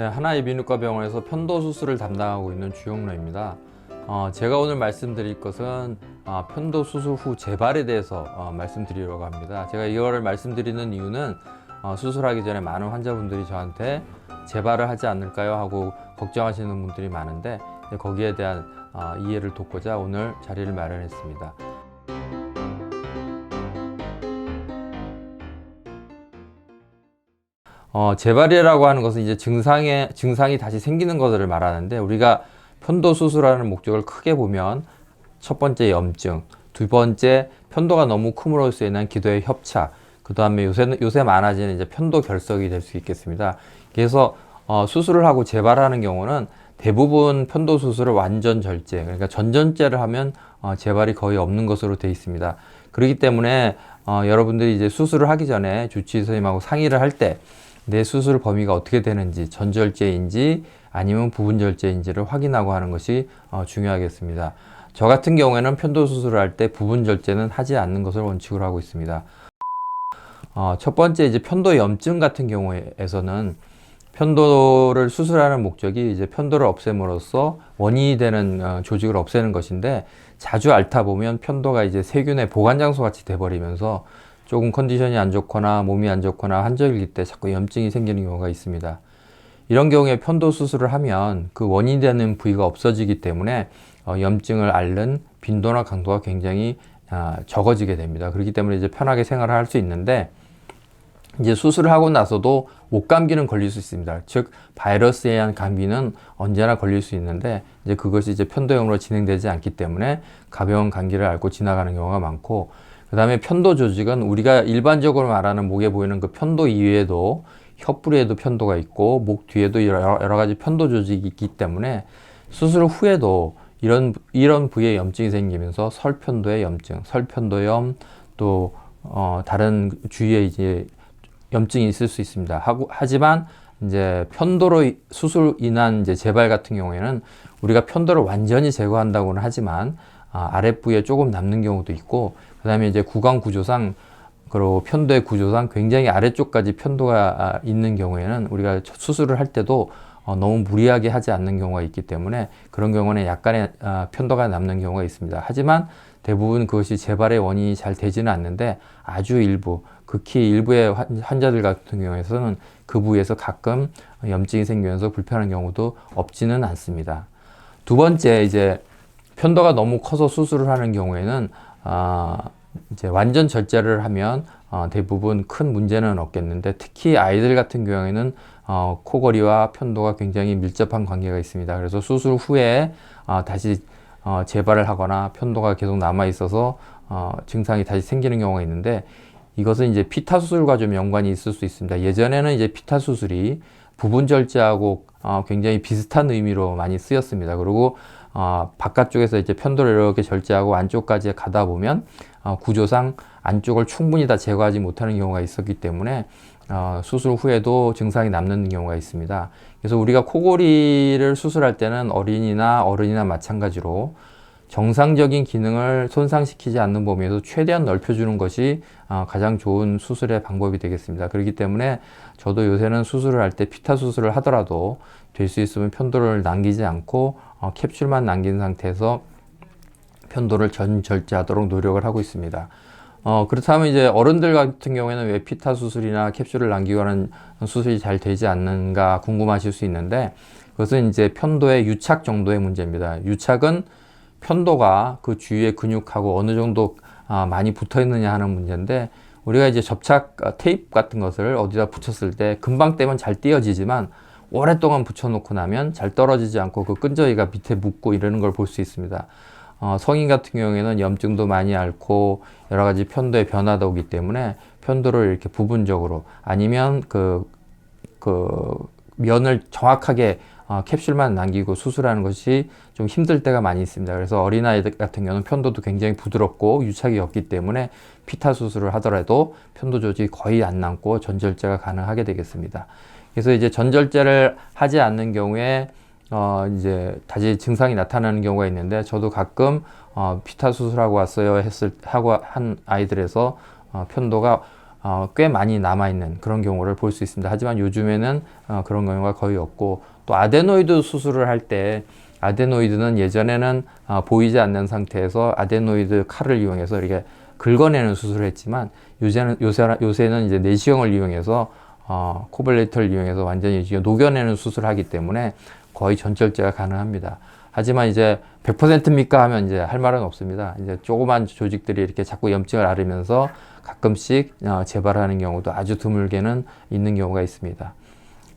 네, 하나의 비누과 병원에서 편도 수술을 담당하고 있는 주영로입니다. 어, 제가 오늘 말씀드릴 것은 어, 편도 수술 후 재발에 대해서 어, 말씀드리려고 합니다. 제가 이거를 말씀드리는 이유는 어, 수술하기 전에 많은 환자분들이 저한테 재발을 하지 않을까요 하고 걱정하시는 분들이 많은데 네, 거기에 대한 어, 이해를 돕고자 오늘 자리를 마련했습니다. 어, 재발이라고 하는 것은 이제 증상에, 증상이 다시 생기는 것을 말하는데 우리가 편도 수술하는 목적을 크게 보면 첫 번째 염증, 두 번째 편도가 너무 큼으로써 인한 기도의 협착, 그 다음에 요새, 요새 많아지는 이제 편도 결석이 될 수 있겠습니다. 그래서 어, 수술을 하고 재발하는 경우는 대부분 편도 수술을 완전 절제, 그러니까 전전제를 하면 어, 재발이 거의 없는 것으로 되어 있습니다. 그렇기 때문에 어, 여러분들이 이제 수술을 하기 전에 주치의 선생님하고 상의를 할때 내 수술 범위가 어떻게 되는지 전절제인지 아니면 부분절제인지를 확인하고 하는 것이 어, 중요하겠습니다. 저 같은 경우에는 편도 수술을 할 때 부분절제는 하지 않는 것을 원칙으로 하고 있습니다. 어, 첫 번째 이제 편도 염증 같은 경우에서는 편도를 수술하는 목적이 이제 편도를 없앰으로써 원인이 되는 어, 조직을 없애는 것인데 자주 앓다 보면 편도가 이제 세균의 보관 장소 같이 돼버리면서 조금 컨디션이 안 좋거나 몸이 안 좋거나 한절기 때 자꾸 염증이 생기는 경우가 있습니다. 이런 경우에 편도 수술을 하면 그 원인이 되는 부위가 없어지기 때문에 어, 염증을 앓는 빈도나 강도가 굉장히 아, 적어지게 됩니다. 그렇기 때문에 이제 편하게 생활을 할 수 있는데 이제 수술을 하고 나서도 목 감기는 걸릴 수 있습니다. 즉 바이러스에 의한 감기는 언제나 걸릴 수 있는데 이제 그것이 이제 편도형으로 진행되지 않기 때문에 가벼운 감기를 앓고 지나가는 경우가 많고 그 다음에 편도 조직은 우리가 일반적으로 말하는 목에 보이는 그 편도 이외에도 혀뿌리에도 편도가 있고 목 뒤에도 여러, 가지 편도 조직이 있기 때문에 수술 후에도 이런 이런 부위에 염증이 생기면서 설편도의 염증, 설편도염 또 어, 다른 주위에 이제 염증이 있을 수 있습니다. 하고, 하지만 이제 편도로 수술 인한 이제 재발 같은 경우에는 우리가 편도를 완전히 제거한다고는 하지만 아, 아랫부에 조금 남는 경우도 있고 그 다음에 이제 구강 구조상 그리고 편도의 구조상 굉장히 아래쪽까지 편도가 아, 있는 경우에는 우리가 수술을 할 때도 어, 너무 무리하게 하지 않는 경우가 있기 때문에 그런 경우는 약간의 아, 편도가 남는 경우가 있습니다. 하지만 대부분 그것이 재발의 원인이 잘 되지는 않는데 아주 일부, 극히 일부의 환자들 같은 경우에서는 그 부위에서 가끔 염증이 생기면서 불편한 경우도 없지는 않습니다. 두 번째 이제 편도가 너무 커서 수술을 하는 경우에는 아, 이제 완전 절제를 하면 어, 대부분 큰 문제는 없겠는데 특히 아이들 같은 경우에는 어, 코골이와 편도가 굉장히 밀접한 관계가 있습니다. 그래서 수술 후에 어, 다시 어, 재발을 하거나 편도가 계속 남아 있어서 어, 증상이 다시 생기는 경우가 있는데 이것은 이제 피타 수술과 좀 연관이 있을 수 있습니다. 예전에는 이제 피타 수술이 부분 절제하고 어, 굉장히 비슷한 의미로 많이 쓰였습니다. 그리고 어, 바깥쪽에서 이제 편도를 이렇게 절제하고 안쪽까지 가다 보면 어, 구조상 안쪽을 충분히 다 제거하지 못하는 경우가 있었기 때문에 어, 수술 후에도 증상이 남는 경우가 있습니다. 그래서 우리가 코골이를 수술할 때는 어린이나 어른이나 마찬가지로 정상적인 기능을 손상시키지 않는 범위에서 최대한 넓혀주는 것이 어, 가장 좋은 수술의 방법이 되겠습니다. 그렇기 때문에 저도 요새는 수술을 할 때 피타 수술을 하더라도 될 수 있으면 편도를 남기지 않고 어, 캡슐만 남긴 상태에서 편도를 전 절제하도록 노력을 하고 있습니다. 어, 그렇다면 이제 어른들 같은 경우에는 왜 피타 수술이나 캡슐을 남기고 하는 수술이 잘 되지 않는가 궁금하실 수 있는데 그것은 이제 편도의 유착 정도의 문제입니다. 유착은 편도가 그 주위의 근육하고 어느 정도 아, 많이 붙어 있느냐 하는 문제인데 우리가 이제 접착 아, 테이프 같은 것을 어디다 붙였을 때 금방 떼면 잘 띄어지지만 오랫동안 붙여놓고 나면 잘 떨어지지 않고 그 끈적이가 밑에 묻고 이러는 걸 볼 수 있습니다. 어, 성인 같은 경우에는 염증도 많이 앓고 여러 가지 편도의 변화도 오기 때문에 편도를 이렇게 부분적으로 아니면 그, 그 면을 정확하게 어, 캡슐만 남기고 수술하는 것이 좀 힘들 때가 많이 있습니다. 그래서 어린아이들 같은 경우는 편도도 굉장히 부드럽고 유착이 없기 때문에 피타 수술을 하더라도 편도 조직이 거의 안 남고 전절제가 가능하게 되겠습니다. 그래서 이제 전절제를 하지 않는 경우에 어 이제 다시 증상이 나타나는 경우가 있는데 저도 가끔 어 피타 수술하고 왔어요 했을 하고 한 아이들에서 어 편도가 어, 꽤 많이 남아있는 그런 경우를 볼 수 있습니다. 하지만 요즘에는 어, 그런 경우가 거의 없고 또 아데노이드 수술을 할 때 아데노이드는 예전에는 어, 보이지 않는 상태에서 아데노이드 칼을 이용해서 이렇게 긁어내는 수술을 했지만 요새는 요새, 요새는 이제 내시경을 이용해서 어, 코블레이터를 이용해서 완전히 녹여내는 수술을 하기 때문에 거의 전절제가 가능합니다. 하지만 이제 100%입니까 하면 이제 할 말은 없습니다. 이제 조그만 조직들이 이렇게 자꾸 염증을 앓으면서 가끔씩 어, 재발하는 경우도 아주 드물게는 있는 경우가 있습니다.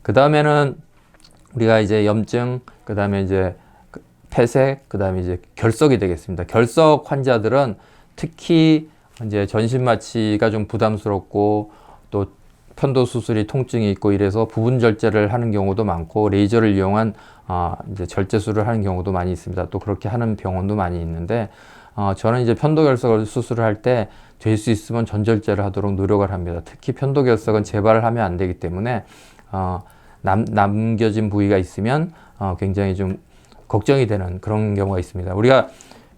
그 다음에는 우리가 이제 염증, 그 다음에 이제 그 폐색, 그 다음에 이제 결석이 되겠습니다. 결석 환자들은 특히 이제 전신 마취가 좀 부담스럽고 또 편도 수술이 통증이 있고 이래서 부분 절제를 하는 경우도 많고 레이저를 이용한 어, 이제 절제술을 하는 경우도 많이 있습니다. 또 그렇게 하는 병원도 많이 있는데 어, 저는 이제 편도 결석을 수술을 할 때 될 수 있으면 전절제를 하도록 노력을 합니다. 특히 편도 결석은 재발을 하면 안 되기 때문에 어, 남, 남겨진 부위가 있으면 어, 굉장히 좀 걱정이 되는 그런 경우가 있습니다. 우리가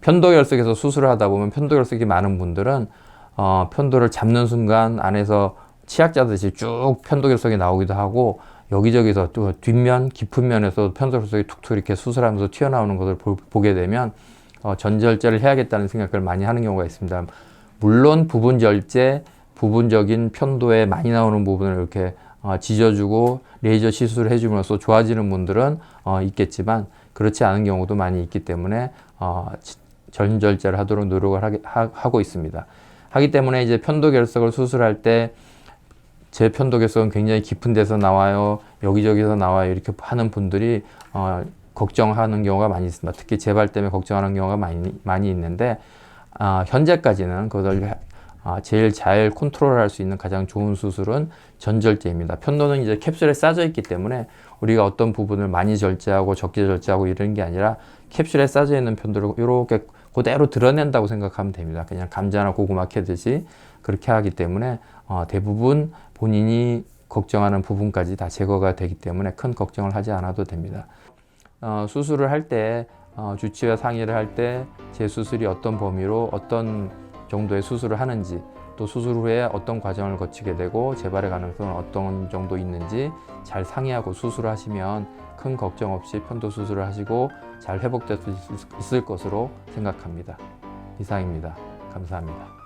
편도 결석에서 수술을 하다 보면 편도 결석이 많은 분들은 어, 편도를 잡는 순간 안에서 치약 짜듯이 쭉 편도 결석이 나오기도 하고 여기저기서 또 뒷면 깊은 면에서 편도 결석이 툭툭 이렇게 수술하면서 튀어나오는 것을 보, 보게 되면 어, 전절제를 해야겠다는 생각을 많이 하는 경우가 있습니다. 물론 부분 절제, 부분적인 편도에 많이 나오는 부분을 이렇게 어, 지져주고 레이저 시술을 해줌으로써 좋아지는 분들은 어, 있겠지만 그렇지 않은 경우도 많이 있기 때문에 어, 지- 전절제를 하도록 노력을 하게, 하, 하고 있습니다. 하기 때문에 이제 편도 결석을 수술할 때 제 편도 결석은 굉장히 깊은 데서 나와요. 여기저기서 나와요. 이렇게 하는 분들이 어, 걱정하는 경우가 많이 있습니다. 특히 재발 때문에 걱정하는 경우가 많이 많이 있는데 아, 현재까지는 그것을 아, 제일 잘 컨트롤할 수 있는 가장 좋은 수술은 전절제입니다. 편도는 이제 캡슐에 싸져 있기 때문에 우리가 어떤 부분을 많이 절제하고 적게 절제하고 이런 게 아니라 캡슐에 싸져 있는 편도를 이렇게 그대로 드러낸다고 생각하면 됩니다. 그냥 감자나 고구마 캐듯이 그렇게 하기 때문에 어, 대부분 본인이 걱정하는 부분까지 다 제거가 되기 때문에 큰 걱정을 하지 않아도 됩니다. 어, 수술을 할때 어, 주치와 상의를 할 때 제 수술이 어떤 범위로 어떤 정도의 수술을 하는지 또 수술 후에 어떤 과정을 거치게 되고 재발의 가능성은 어떤 정도 있는지 잘 상의하고 수술을 하시면 큰 걱정 없이 편도 수술을 하시고 잘 회복될 수 있- 있을 것으로 생각합니다. 이상입니다. 감사합니다.